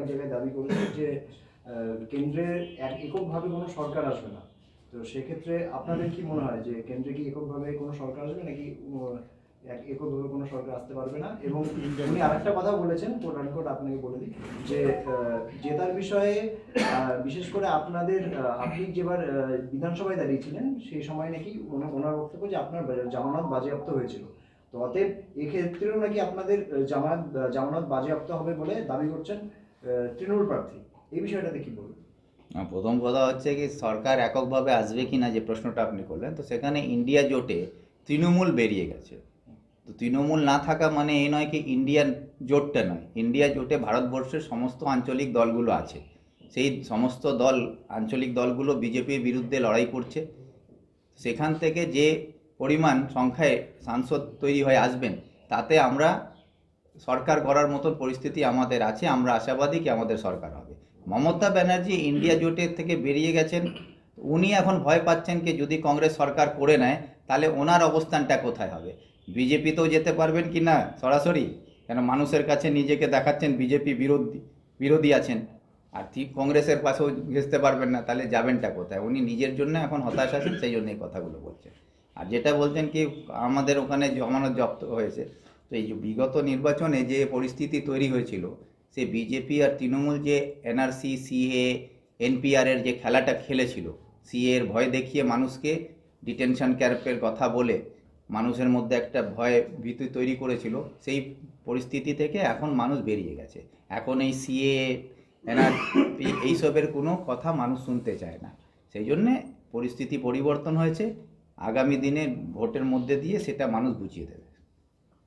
এক জায়গায় দাবি করেছে যে কেন্দ্রে এক এককভাবে কোনো সরকার আসবে না। তো সেক্ষেত্রে আপনাদের কি মনে হয় যে, কেন্দ্রে কি এককভাবে কোনো সরকার আসবে নাকি এক এককভাবে কোনো সরকার আসতে পারবে না? এবং উনি আরেকটা কথা বলেছেন কোট আনকোট আপনাকে বলে দিই, যে জেতার বিষয়ে বিশেষ করে আপনাদের আপনি যেবার বিধানসভায় দাঁড়িয়েছিলেন সেই সময় নাকি ওনার বক্তব্য যে আপনার জামানত বাজেয়াপ্ত হয়েছিল। তো অতএব এক্ষেত্রেও নাকি আপনাদের জামানত জামানত বাজেয়াপ্ত হবে বলে দাবি করছেন? তৃণমূল প্রার্থী, এই বিষয়টাতে কি বলবেন? প্রথম কথা হচ্ছে কি, সরকার এককভাবে আসবে কি না যে প্রশ্নটা আপনি করলেন, তো সেখানে ইন্ডিয়া জোটে তৃণমূল বেরিয়ে গেছে। তো তৃণমূল না থাকা মানে এই নয় কি, ইন্ডিয়ান জোটটা নয়। ইন্ডিয়া জোটে ভারতবর্ষের সমস্ত আঞ্চলিক দলগুলো আছে। সেই সমস্ত দল, আঞ্চলিক দলগুলো বিজেপির বিরুদ্ধে লড়াই করছে। সেখান থেকে যে পরিমাণ সংখ্যায় সাংসদ তৈরি হয়ে আসবেন, তাতে আমরা সরকার করার মতন পরিস্থিতি আমাদের আছে আমরা আশাবাদী কি আমাদের সরকার হবে। মমতা ব্যানার্জি ইন্ডিয়া জোটের থেকে বেরিয়ে গেছেন উনি এখন ভয় পাচ্ছেন কি যদি কংগ্রেস সরকার করে নেয় তাহলে ওনার অবস্থানটা কোথায় হবে? বিজেপিতেও যেতে পারবেন কি না সরাসরি? কেন মানুষের কাছে নিজেকে দেখাচ্ছেন বিজেপি বিরোধী বিরোধী আছেন। আর ঠিক কংগ্রেসের পাশেও ঘেসতে পারবেন না তাহলে যাবেনটা কোথায়? উনি নিজের জন্য এখন হতাশ আছেন সেই জন্য এই কথাগুলো বলছেন। আর যেটা বলছেন কি আমাদের ওখানে জমানত জব্দ হয়েছে। তো এই যে বিগত নির্বাচনে যে পরিস্থিতি তৈরি হয়েছিল, সে বিজেপি আর তৃণমূল যে এনআরসি সিএ এনপিআর এর যে খেলাটা খেলেছিল সিএ এর ভয় দেখিয়ে মানুষকে ডিটেনশন ক্যাম্পের কথা বলে মানুষের মধ্যে একটা ভয় ভীতি তৈরি করেছিল, সেই পরিস্থিতি থেকে এখন মানুষ বেরিয়ে গেছে। এখন এই সিএ এনআর এইসবের কোনো কথা মানুষ শুনতে চায় না। সেই জন্যে পরিস্থিতি পরিবর্তন হয়েছে, আগামী দিনে ভোটের মধ্যে দিয়ে সেটা মানুষ বুঝিয়ে দেবে।